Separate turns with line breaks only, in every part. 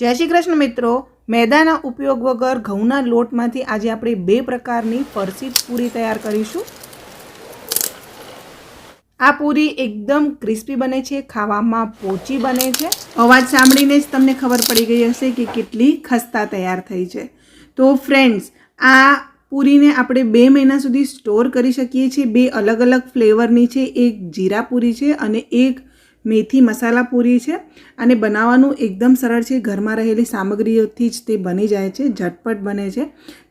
જય શ્રી કૃષ્ણ મિત્રો. મેદાના ઉપયોગ વગર ઘઉંના લોટમાંથી આજે આપણે બે પ્રકારની ફરસી પૂરી તૈયાર કરીશું. આ પૂરી એકદમ ક્રિસ્પી બને છે, ખાવામાં પોચી બને છે. અવાજ સાંભળીને જ તમને ખબર પડી ગઈ હશે કે કેટલી ખસ્તા તૈયાર થઈ છે. તો ફ્રેન્ડ્સ આ પૂરીને આપણે બે મહિના સુધી સ્ટોર કરી શકીએ છીએ. બે અલગ અલગ ફ્લેવરની છે, એક જીરા પૂરી છે અને એક મેથી મસાલા પૂરી છે અને બનાવવાનું એકદમ સરળ છે. ઘરમાં રહેલી સામગ્રીઓથી જ તે બની જાય છે, ઝટપટ બને છે.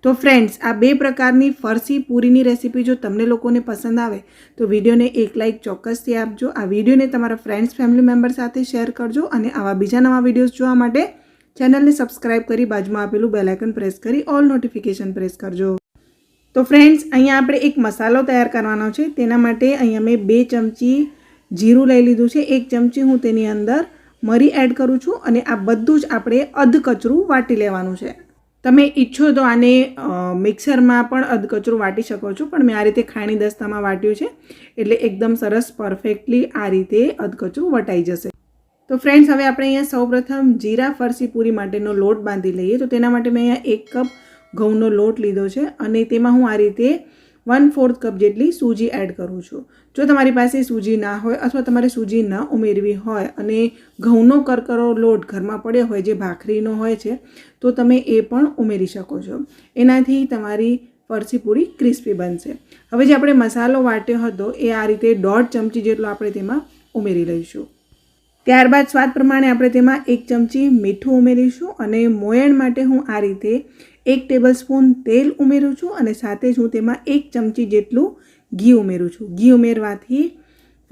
તો ફ્રેન્ડ્સ આ બે પ્રકારની ફરસી પૂરીની રેસીપી જો તમને લોકોને પસંદ આવે, તો વિડીયોને એક લાઇક ચોક્કસથી આપજો. આ વિડીયોને તમારા ફ્રેન્ડ્સ ફેમિલી મેમ્બર સાથે શેર કરજો અને આવા બીજા નવા વિડીયોઝ જોવા માટે ચેનલને સબસ્ક્રાઇબ કરી બાજુમાં આપેલું બેલાઇકન પ્રેસ કરી ઓલ નોટિફિકેશન પ્રેસ કરજો. તો ફ્રેન્ડ્સ અહીંયા આપણે એક મસાલો તૈયાર કરવાનો છે. તેના માટે અહીંયા મેં બે ચમચી જીરું લઈ લીધું છે, એક ચમચી હું તેની અંદર મરી એડ કરું છું અને આ બધું જ આપણે અધકચરું વાટી લેવાનું છે. તમે ઈચ્છો તો આને મિક્સરમાં પણ અધકચરું વાટી શકો છો, પણ મેં આ રીતે ખાણી દસ્તામાં વાટ્યું છે, એટલે એકદમ સરસ પરફેક્ટલી આ રીતે અધકચરું વટાઈ જશે. તો ફ્રેન્ડ્સ હવે આપણે અહીંયા સૌપ્રથમ જીરા ફરસી પૂરી માટેનો લોટ બાંધી લઈએ. તો તેના માટે મેં અહીંયા એક કપ ઘઉંનો લોટ લીધો છે અને તેમાં હું આ રીતે વન ફોર્થ કપ જેટલી સૂજી એડ કરું છું. જો તમારી પાસે સૂજી ના હોય અથવા તમારે સૂજી ન ઉમેરવી હોય અને ઘઉંનો કરકરો લોટ ઘરમાં પડ્યો હોય જે ભાખરીનો હોય છે, તો તમે એ પણ ઉમેરી શકો છો. એનાથી તમારી ફરસી પૂરી ક્રિસ્પી બનશે. હવે જે આપણે મસાલો વાટ્યો હતો, એ આ રીતે દોઢ ચમચી જેટલો આપણે તેમાં ઉમેરી લઈશું. ત્યારબાદ સ્વાદ પ્રમાણે આપણે તેમાં એક ચમચી મીઠું ઉમેરીશું અને મોયણ માટે હું આ રીતે એક ટેબલ સ્પૂન તેલ ઉમેરું છું અને સાથે જ હું તેમાં એક ચમચી જેટલું ઘી ઉમેરું છું. ઘી ઉમેરવાથી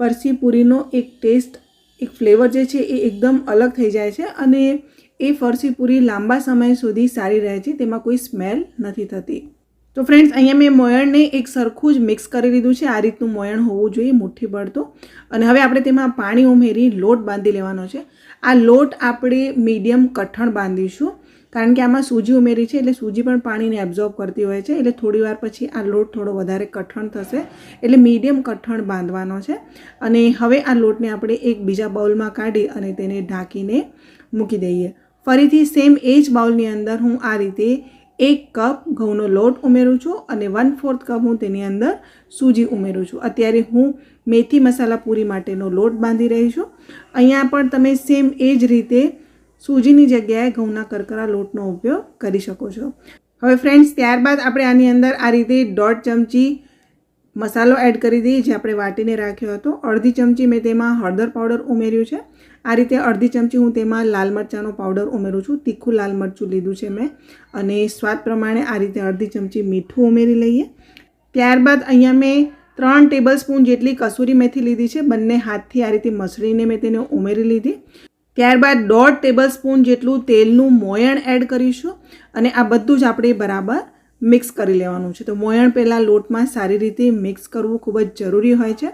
ફરસી પૂરીનો એક ટેસ્ટ એક ફ્લેવર જે છે એ એકદમ અલગ થઈ જાય છે અને એ ફરસી પૂરી લાંબા સમય સુધી સારી રહે છે, તેમાં કોઈ સ્મેલ નથી થતી. તો ફ્રેન્ડ્સ અહીંયા મેં મોયણને એક સરખું જ મિક્સ કરી લીધું છે. આ રીતનું મોયણ હોવું જોઈએ, મુઠ્ઠી પડતું અને હવે આપણે તેમાં પાણી ઉમેરી લોટ બાંધી લેવાનો છે. આ લોટ આપણે મીડિયમ કઠણ બાંધીશું. કારણ કે આમાં સૂજી ઉમેરી છે, એટલે સૂજી પણ પાણીને એબ્ઝોર્બ કરતી હોય છે, એટલે થોડી વાર પછી આ લોટ થોડો વધારે કઠણ થશે, એટલે મીડિયમ કઠણ બાંધવાનો છે. અને હવે આ લોટને આપણે એક બીજા બાઉલમાં કાઢી અને તેને ઢાંકીને મૂકી દઈએ. ફરીથી સેમ એ જ બાઉલની અંદર હું આ રીતે એક કપ ઘઉંનો લોટ ઉમેરું છું અને વન ફોર્થ કપ હું તેની અંદર સૂજી ઉમેરું છું. અત્યારે હું મેથી મસાલા પૂરી માટેનો લોટ બાંધી રહી છું. અહીંયા પણ તમે સેમ એ જ રીતે સૂજીની જગ્યાએ ઘઉંના કરકરા લોટનો ઉપયોગ કરી શકો છો. હવે ફ્રેન્ડ્સ ત્યારબાદ આપણે આની અંદર આ રીતે દોઢ ચમચી મસાલો એડ કરી દઈએ, જે આપણે વાટીને રાખ્યો હતો. અડધી ચમચી મેં તેમાં હળદર પાવડર ઉમેર્યું છે. આ રીતે અડધી ચમચી હું તેમાં લાલ મરચાંનો પાવડર ઉમેરું છું. તીખું લાલ મરચું લીધું છે મેં. અને સ્વાદ પ્રમાણે આ રીતે અડધી ચમચી મીઠું ઉમેરી લઈએ. ત્યારબાદ અહીંયા મેં ત્રણ ટેબલ સ્પૂન જેટલી કસૂરી મેથી લીધી છે. બંને હાથથી આ રીતે મસળીને મેં તેને ઉમેરી લીધી. ત્યારબાદ દોઢ ટેબલ સ્પૂન જેટલું તેલનું મોયણ એડ કરીશું અને આ બધું જ આપણે બરાબર મિક્સ કરી લેવાનું છે. તો મોયણ પહેલાં લોટમાં સારી રીતે મિક્સ કરવું ખૂબ જ જરૂરી હોય છે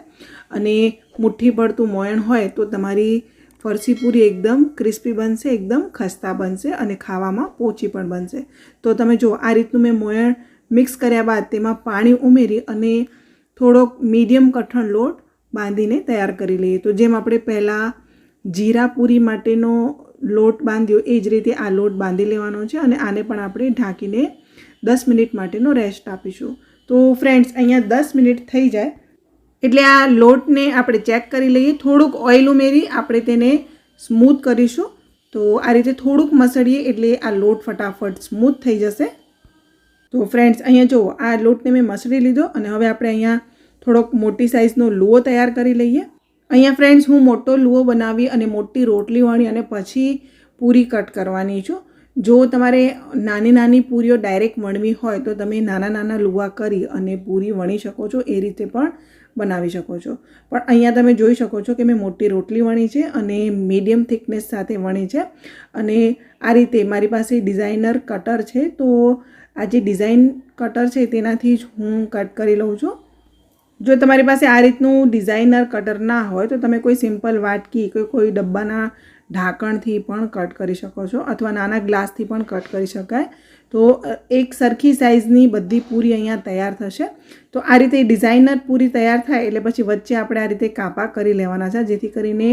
અને મુઠ્ઠી પડતું મોયણ હોય તો તમારી ફરસી પૂરી એકદમ ક્રિસ્પી બનશે, એકદમ ખસ્તા બનશે અને ખાવામાં પોચી પણ બનશે. તો તમે જો આ રીતનું મેં મોયણ મિક્સ કર્યા બાદ તેમાં પાણી ઉમેરી અને થોડોક મીડિયમ કઠણ લોટ બાંધીને તૈયાર કરી લઈએ. તો જેમ આપણે પહેલાં જીરા પૂરી માટેનો લોટ બાંધ્યો, એ જ રીતે આ લોટ બાંધી લેવાનો છે અને આને પણ આપણે ઢાંકીને દસ મિનિટ માટેનો રેસ્ટ આપીશું. તો ફ્રેન્ડ્સ અહીંયા દસ મિનિટ થઈ જાય. એટલે આ લોટને આપણે ચેક કરી લઈએ. થોડુંક ઓઇલ ઉમેરી આપણે તેને સ્મૂથ કરીશું. તો આ રીતે થોડુંક મસળીએ એટલે આ લોટ ફટાફટ સ્મૂથ થઈ જશે. તો ફ્રેન્ડ્સ અહીંયા જુઓ, આ લોટને મેં મસળી લીધો અને હવે આપણે અહીંયા થોડોક મોટી સાઇઝનો લુઓ તૈયાર કરી લઈએ. અહીંયા ફ્રેન્ડ્સ હું મોટો લુઓ બનાવી અને મોટી રોટલી વણી અને પછી પૂરી કટ કરવાની છું. જો તમારે નાની નાની પૂરીઓ ડાયરેક્ટ વણવી હોય તો તમે નાના નાના લુવા કરી અને પૂરી વણી શકો છો, એ રીતે પણ બનાવી શકો છો. પણ અહીંયા તમે જોઈ શકો છો કે મેં મોટી રોટલી વણી છે અને મીડિયમ થિકનેસ સાથે વણી છે. અને આ રીતે મારી પાસે ડિઝાઇનર કટર છે, તો આ જે ડિઝાઇન કટર છે તેનાથી જ હું કટ કરી લઉં છું. જો તમારી પાસે આ રીતનું ડિઝાઇનર કટર ના હોય, તો તમે કોઈ સિમ્પલ વાટકી કે કોઈ ડબ્બાના ઢાંકણથી પણ કટ કરી શકો છો અથવા નાના ગ્લાસથી પણ કટ કરી શકાય. તો એક સરખી સાઇઝની બધી પૂરી અહીંયા તૈયાર થશે. તો આ રીતે ડિઝાઇનર પૂરી તૈયાર થાય એટલે પછી વચ્ચે આપણે આ રીતે કાપા કરી લેવાના છે, જેથી કરીને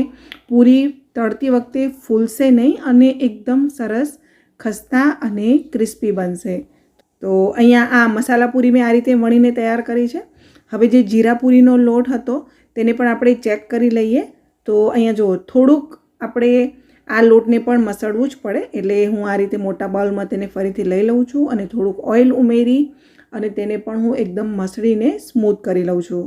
પૂરી તળતી વખતે ફૂલશે નહીં અને એકદમ સરસ ખસ્તા અને ક્રિસ્પી બનશે. તો અહીંયા આ મસાલા પૂરી મેં આ રીતે વણીને તૈયાર કરી છે. હવે જે જીરાપુરીનો લોટ હતો, તેને પણ આપણે ચેક કરી લઈએ. તો અહીંયા જુઓ થોડુંક આપણે આ લોટને પણ મસળવું જ પડે, એટલે હું આ રીતે મોટા બાઉલમાં તેને ફરીથી લઈ લઉં છું અને થોડુંક ઓઇલ ઉમેરી અને તેને પણ હું એકદમ મસળીને સ્મૂથ કરી લઉં છું.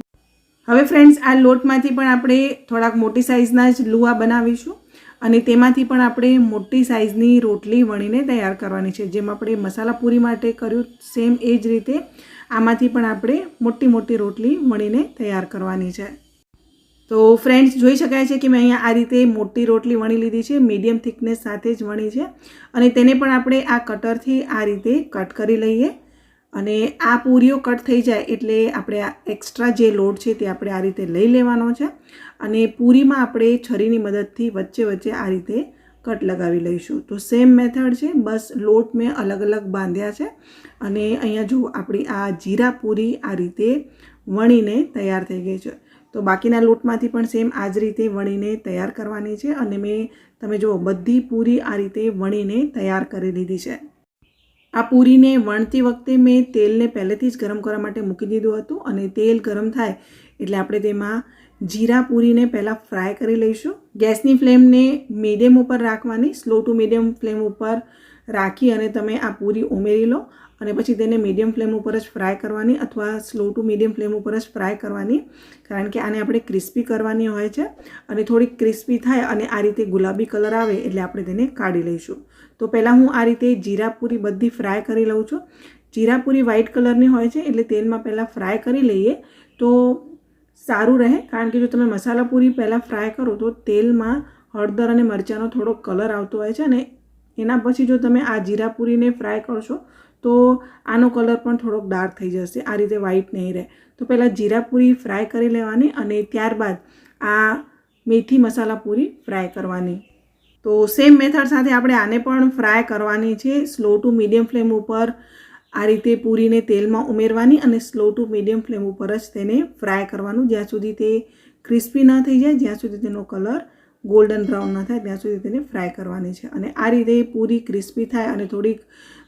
હવે ફ્રેન્ડ્સ, આ લોટમાંથી પણ આપણે થોડાક મોટી સાઇઝના જ લુવા બનાવીશું. અને તેમાંથી પણ આપણે મોટી સાઇઝની રોટલી વણીને તૈયાર કરવાની છે. જેમ આપણે મસાલા પૂરી માટે કર્યું, સેમ એ જ રીતે આમાંથી પણ આપણે મોટી મોટી રોટલી વણીને તૈયાર કરવાની છે. તો ફ્રેન્ડ્સ જોઈ શકાય છે કે મેં અહીંયા આ રીતે મોટી રોટલી વણી લીધી છે મીડિયમ થિકનેસ સાથે જ વણી છે અને તેને પણ આપણે આ કટરથી આ રીતે કટ કરી લઈએ. અને આ પૂરીઓ કટ થઈ જાય એટલે આપણે આ એક્સ્ટ્રા જે લોટ છે તે આપણે આ રીતે લઈ લેવાનો છે. અને પૂરીમાં આપણે છરીની મદદથી વચ્ચે વચ્ચે આ રીતે કટ લગાવી લઈશું. તો સેમ મેથડ છે, બસ લોટ મેં અલગ અલગ બાંધ્યા છે. અને અહીંયા જો આપણી આ જીરા પૂરી આ રીતે વણીને તૈયાર થઈ ગઈ છે. તો બાકીના લોટમાંથી પણ સેમ આ જ રીતે વણીને તૈયાર કરવાની છે. અને મેં, તમે જુઓ, બધી પૂરી આ રીતે વણીને તૈયાર કરી લીધી છે. આ પૂરીને વણતી વખતે મેં તેલને પહેલેથી જ ગરમ કરવા માટે મૂકી દીધું હતું અને તેલ ગરમ થાય એટલે આપણે તેમાં જીરા પૂરીને પહેલાં ફ્રાય કરી લઈશું. ગેસની ફ્લેમને મીડિયમ ઉપર રાખવાની સ્લો ટુ મીડિયમ ફ્લેમ ઉપર રાખી અને તમે આ પૂરી ઉમેરી લો અને પછી તેને મીડિયમ ફ્લેમ ઉપર જ ફ્રાય કરવાની અથવા સ્લો ટુ મીડિયમ ફ્લેમ ઉપર જ ફ્રાય કરવાની. કારણ કે આને આપણે ક્રિસ્પી કરવાની હોય છે અને થોડીક ક્રિસ્પી થાય અને આ રીતે ગુલાબી કલર આવે એટલે આપણે તેને કાઢી લઈશું. તો પહેલાં હું આ રીતે જીરાપુરી બધી ફ્રાય કરી લઉં છું. જીરાપુરી વ્હાઇટ કલરની હોય છે એટલે તેલમાં પહેલાં ફ્રાય કરી લઈએ તો સારું રહે. કારણ કે જો તમે મસાલા પૂરી પહેલાં ફ્રાય કરો તો તેલમાં હળદર અને મરચાંનો થોડો કલર આવતો હોય છે અને એના પછી જો તમે આ જીરાપુરીને ફ્રાય કરશો, તો આનો કલર પણ થોડોક ડાર્ક થઈ જશે. આ રીતે વ્હાઈટ નહીં રહે. તો પહેલાં જીરાપુરી ફ્રાય કરી લેવાની અને ત્યારબાદ આ મેથી મસાલા પૂરી ફ્રાય કરવાની. તો સેમ મેથડ સાથે આપણે આને પણ ફ્રાય કરવાની છે. સ્લો ટુ મીડિયમ ફ્લેમ ઉપર આ રીતે પૂરીને તેલમાં ઉમેરવાની અને સ્લો ટુ મીડિયમ ફ્લેમ ઉપર જ તેને ફ્રાય કરવાનું. જ્યાં સુધી તે ક્રિસ્પી ન થઈ જાય, જ્યાં સુધી તેનો કલર ગોલ્ડન બ્રાઉન ન થાય, ત્યાં સુધી તેને ફ્રાય કરવાની છે. અને આ રીતે પૂરી ક્રિસ્પી થાય અને થોડીક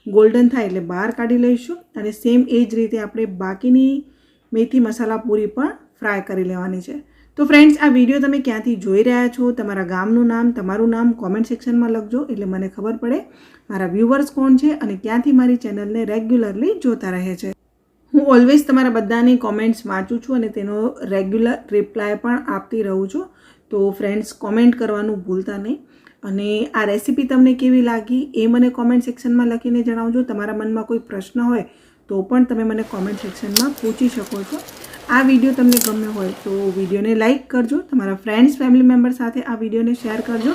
ગોલ્ડન થાય એટલે બહાર કાઢી લઈશું. અને સેમ એ જ રીતે આપણે બાકીની મેથી મસાલા પૂરી પણ ફ્રાય કરી લેવાની છે. તો ફ્રેન્ડ્સ આ વીડિયો તમે ક્યાંથી જોઈ રહ્યા છો, તમારા ગામનું નામ, તમારું નામ કોમેન્ટ સેક્શનમાં લખજો એટલે મને ખબર પડે મારા વ્યૂવર્સ કોણ છે અને ક્યાંથી મારી ચેનલને રેગ્યુલરલી જોતા રહે છે. હું ઓલવેઝ તમારા બધાની કોમેન્ટ્સ વાંચું છું અને તેનો રેગ્યુલર રિપ્લાય પણ આપતી રહું છું. તો ફ્રેન્ડ્સ કોમેન્ટ કરવાનું ભૂલતા નહીં. અને આ રેસીપી તમને કેવી લાગી એ મને કોમેન્ટ સેક્શનમાં લખીને જણાવજો. તમારા મનમાં કોઈ પ્રશ્ન હોય તો પણ તમે મને કોમેન્ટ સેક્શનમાં પૂછી શકો છો. આ વીડિયો તમને ગમ્યો હોય તો વિડીયોને લાઇક કરજો. તમારા ફ્રેન્ડ્સ ફેમિલી મેમ્બર સાથે આ વિડીયોને શેર કરજો.